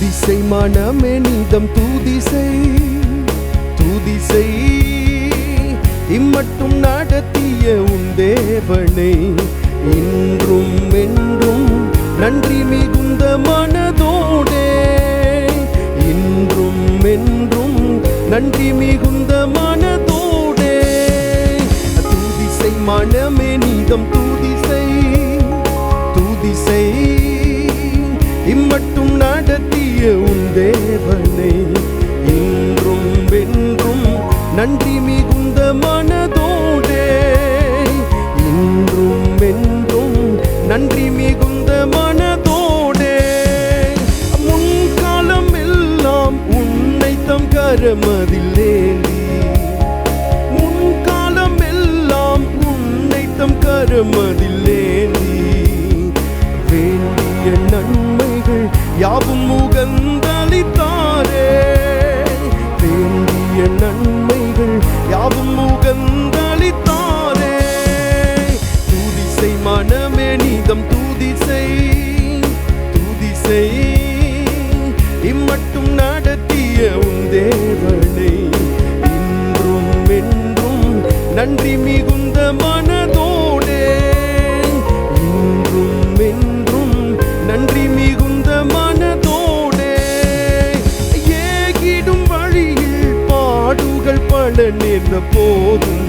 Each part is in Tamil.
மனமே நீதம் தூதிசை தூதிசை. இம்மட்டும் நடத்திய உன் தேவனை இன்றும் என்றும் முன்காலம் எல்லாம் உன்னை தம் கரமதில் ஏந்தி வேண்டிய நன்மைகள் யாவும் முகந்தளித்தாரே. வேண்டிய நன்மைகள் யாவும் முகந்தளித்தாரே. தூதிசை மனமே நீதம் தூதிசை தூதிசை நன்றி மிகுந்த மனதோடே. இன்றும் என்றும் நன்றி மிகுந்த மனதோடே. ஏகிடும் வழியில் பாடுகள் பல நேர்ந்த போதும்.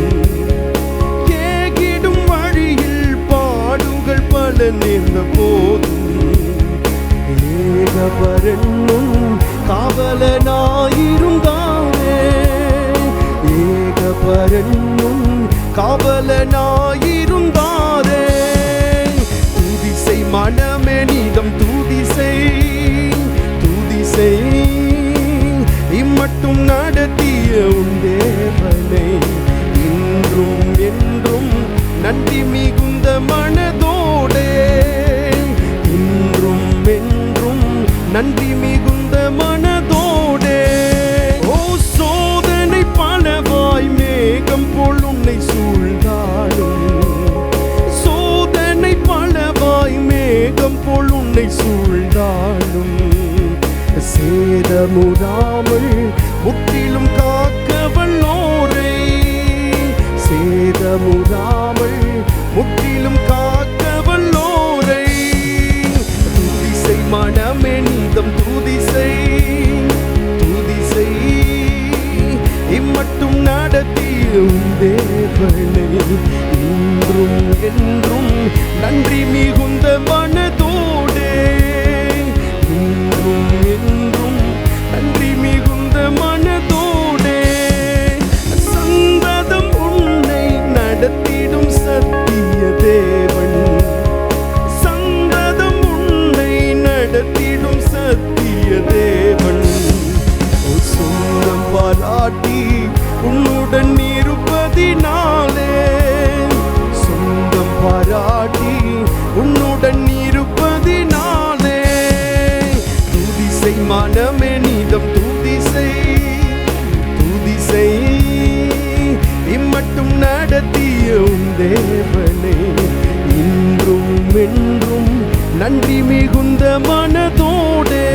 ஏகிடும் வழியில் பாடுகள் பல நேர்ந்த போதும். ஏகபரனும் காவலர் காவலனாயிருந்தாரே சேதமுறாமல் முற்றிலும் காக்க வல்லோரை சேதமுறாமல் முற்றிலும் காக்க வல்லோரை தூதிசை மனமே நீதம் தூதிசை. தூதிசை இம்மட்டும் நடத்தியும் தேவனை. இன்றும் என்றும் நன்றி மிகுந்த மனதோடே. இன்றும் துதிசை மனமே நீதம் துதிசை துதிசை இம்மட்டும் நடத்திய உன் தேவனை இன்றும் என்றும் நன்றி மிகுந்த மனதோடே.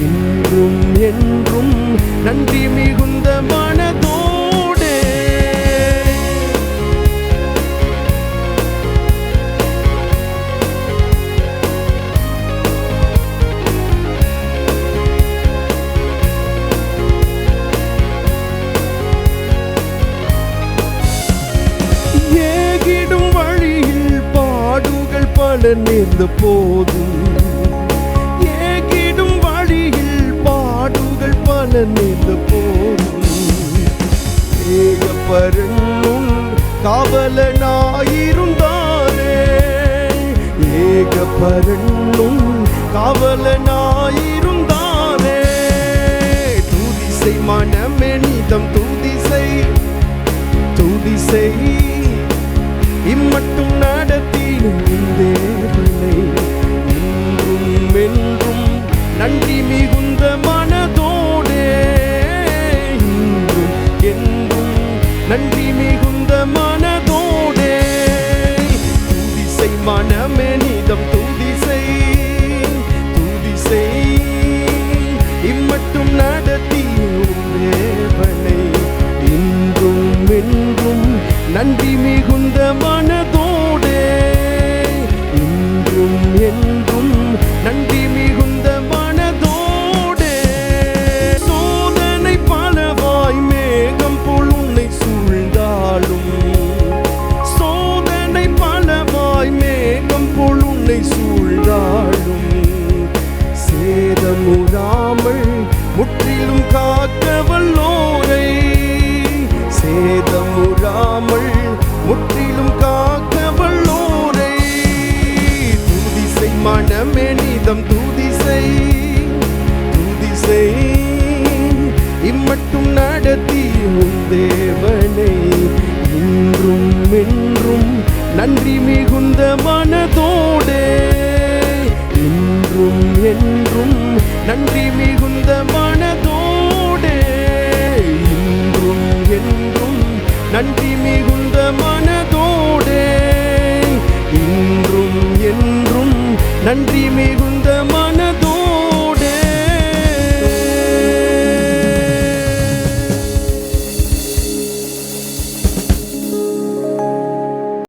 இன்றும் என்றும் நன்றி மிகுந்த மனதோ பாடுகள் நேர்ந்த போதும் ஏகிடும் வழியில் பாடுகள் பல நேர்ந்த போதும் ஏகப்பரனும் காவலனாயிருந்தாரே. ஏகப்பரனும் காவலனாயிருந்தாரே. தூதிசை மனமே நீதம் தூதிசை துதிசை இம்மட்டும் நான் உன் இன்றும் என்றும் நன்றி மிகுந்த மனதோடே. இன்றும் என்றும் நன்றி மிகுந்த மனதோடே. துதிசை மனமே நீதம் துதிசை துதிசை. இம்மட்டும் நடத்திய தேவனை இன்றும் என்றும் நன்றி மனமே நீதம் துதிசை துதிசை இம்மட்டும் நடத்தி உன் தேவனை இன்றும் என்றும் நன்றி மிகுந்த மனதோடே. இன்றும் என்றும் நன்றி மிகுந்த மனதோடே. இன்றும் என்றும் நன்றி மிகுந்த மனதோடே. இன்றும் என்றும் நன்றி மிகுந்த